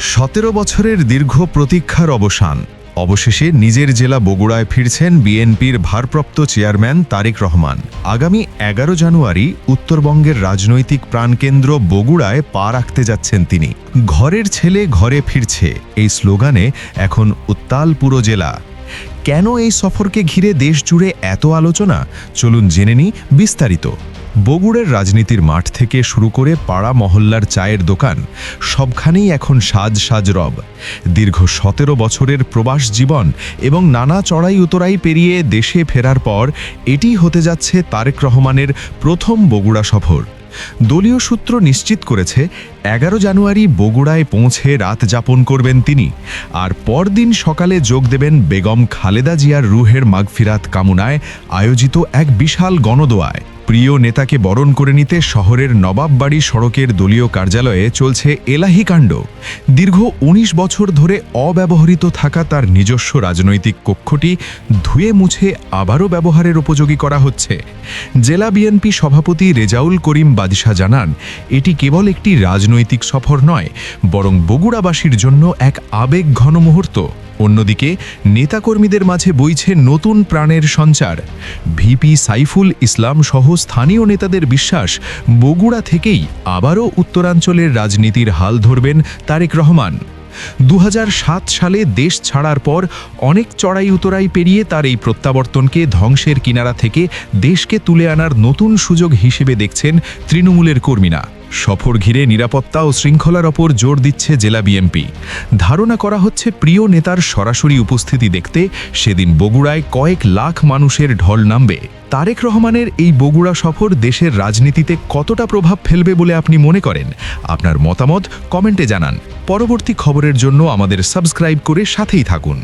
সতেরো বছরের দীর্ঘ প্রতীক্ষার অবসান। অবশেষে নিজের জেলা বগুড়ায় ফিরছেন বিএনপির ভারপ্রাপ্ত চেয়ারম্যান তারেক রহমান। আগামী এগারো জানুয়ারি উত্তরবঙ্গের রাজনৈতিক প্রাণকেন্দ্র বগুড়ায় পা রাখতে যাচ্ছেন তিনি। ঘরের ছেলে ঘরে ফিরছে। এই স্লোগানে এখন উত্তাল পুরো জেলা। কেন এই সফরকে ঘিরে দেশ জুড়ে এত আলোচনা? চলুন জেনে নিই বিস্তারিত। বগুড়ের রাজনীতির মাঠ থেকে শুরু করে পাড়া মহল্লার চায়ের দোকান, সবখানেই এখন সাজ সাজ রব। দীর্ঘ সতেরো বছরের প্রবাস জীবন এবং নানা চড়াই উতরাই পেরিয়ে দেশে ফেরার পর এটি হতে যাচ্ছে তারেক রহমানের প্রথম বগুড়া সফর। দলীয় সূত্র নিশ্চিত করেছে, এগারো জানুয়ারি বগুড়ায় পৌঁছে রাত যাপন করবেন তিনি। আর পরদিন সকালে যোগ দেবেন বেগম খালেদা জিয়ার রুহের মাগফিরাত কামনায় আয়োজিত এক বিশাল গণদোয়ায়। প্রিয় নেতাকে বরণ করে নিতে শহরের নবাববাড়ি সড়কের দলীয় কার্যালয়ে চলছে এলাহি কাণ্ড। দীর্ঘ ১৯ বছর ধরে অব্যবহৃত থাকা তার নিজস্ব রাজনৈতিক কক্ষটি ধুয়ে মুছে আবারও ব্যবহারের উপযোগী করা হচ্ছে। জেলা বিএনপি সভাপতি রেজাউল করিম বাদিশা জানান, এটি কেবল একটি রাজনৈতিক সফর নয়, বরং বগুড়াবাসীর জন্য এক আবেগ ঘন মুহূর্ত। অন্যদিকে, নেতাকর্মীদের মাঝে বইছে নতুন প্রাণের সঞ্চার। ভিপি সাইফুল ইসলাম সহ স্থানীয় নেতাদের বিশ্বাস, বগুড়া থেকেই আবারও উত্তরাঞ্চলের রাজনীতির হাল ধরবেন তারেক রহমান। দু হাজার সাত সালে দেশ ছাড়ার পর অনেক চড়াই উতরাই পেরিয়ে তার এই প্রত্যাবর্তনকে ধ্বংসের কিনারা থেকে দেশকে তুলে আনার নতুন সুযোগ হিসেবে দেখছেন তৃণমূলের কর্মীরা। সফর ঘিরে নিরাপত্তা ও শৃঙ্খলার ওপর জোর দিচ্ছে জেলা বিএনপি। ধারণা করা হচ্ছে প্রিয় নেতার সরাসরি উপস্থিতি দেখতে সেদিন বগুড়ায় কয়েক লাখ মানুষের ঢল নামবে। তারেক রহমানের এই বগুড়া সফর দেশের রাজনীতিতে কতটা প্রভাব ফেলবে বলে আপনি মনে করেন? আপনার মতামত কমেন্টে জানান। পরবর্তী খবরের জন্য আমাদের সাবস্ক্রাইব করে সাথেই থাকুন।